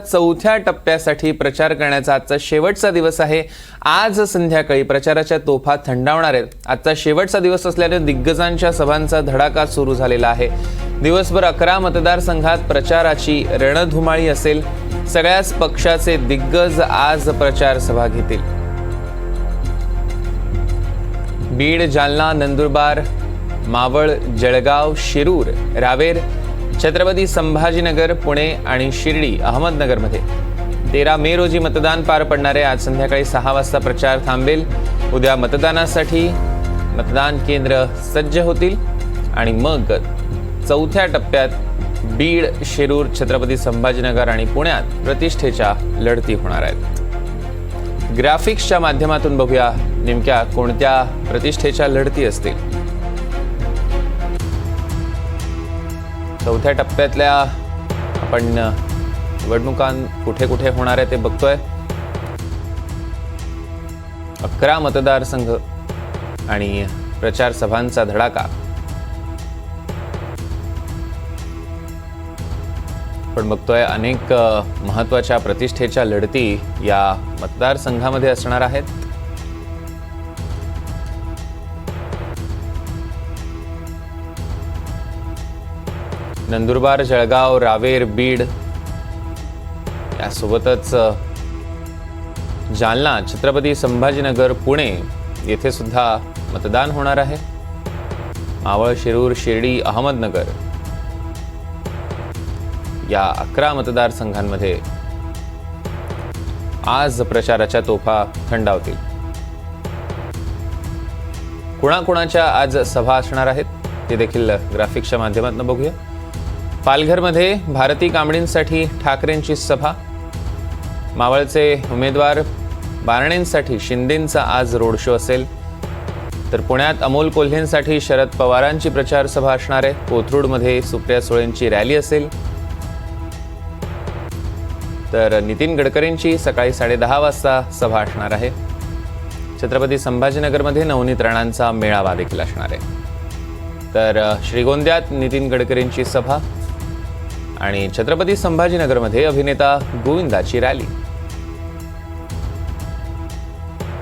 चौथ्या टप्प्यासाठी प्रचार करण्याचा आजचा शेवटचा दिवस आहे. आज संध्याकाळी प्रचाराच्या तोफा थंडावणार आहेत. आजचा शेवटचा दिवस असल्याने दिग्गजांच्या सभांचा धडाका सुरू झालेला आहे. दिवसभर अकरा मतदारसंघात प्रचाराची रणधुमाळी असेल. सगळ्याच पक्षाचे दिग्गज आज प्रचार सभा घेतील. बीड जालना नंदुरबार मावळ जळगाव शिरूर रावेर छत्रपती संभाजीनगर पुणे आणि शिर्डी अहमदनगरमध्ये. तेरा मे रोजी मतदान पार पडणारे आज संध्याकाळी सहा वाजता प्रचार थांबेल. उद्या मतदानासाठी मतदान केंद्र सज्ज होतील. आणि मग चौथ्या टप्प्यात बीड शिरूर छत्रपती संभाजीनगर आणि पुण्यात प्रतिष्ठेच्या लढती होणार आहेत. ग्राफिक्सच्या माध्यमातून बघूया नेमक्या कोणत्या प्रतिष्ठेच्या लढती असतील. चौथ्या टप्प्यातल्या आपण निवडणुका कुठे कुठे होणार आहे ते बघतोय. अकरा मतदारसंघ आणि प्रचार सभांचा धडाका. आपण बघतोय अनेक महत्त्वाच्या प्रतिष्ठेच्या लढती या मतदारसंघामध्ये असणार आहेत. नंदुरबार जळगाव रावेर बीड यासोबतच जालना छत्रपती संभाजीनगर पुणे येथे सुद्धा मतदान होणार आहे. मावळ शिरूर शिर्डी अहमदनगर या अकरा मतदारसंघांमध्ये आज प्रचाराच्या तोफा थंडावतील. कुणाकुणाच्या आज सभा असणार आहेत ते देखील ग्राफिक्सच्या माध्यमातून बघूया. पालघरमध्ये भारती कांबळींसाठी ठाकरेंची सभा. मावळचे उमेदवार बारणेंसाठी शिंदेंचा आज रोड शो असेल. तर पुण्यात अमोल कोल्हेंसाठी शरद पवारांची प्रचार सभा असणार आहे. कोथरूडमध्ये सुप्रिया सुळेंची रॅली असेल. तर नितीन गडकरींची सकाळी साडेदहा वाजता सभा असणार आहे. छत्रपती संभाजीनगरमध्ये नवनीत राणांचा मेळावा देखील असणार आहे. तर श्रीगोंद्यात नितीन गडकरींची सभा. आणि छत्रपती संभाजीनगरमध्ये अभिनेता गोविंदाची रॅली.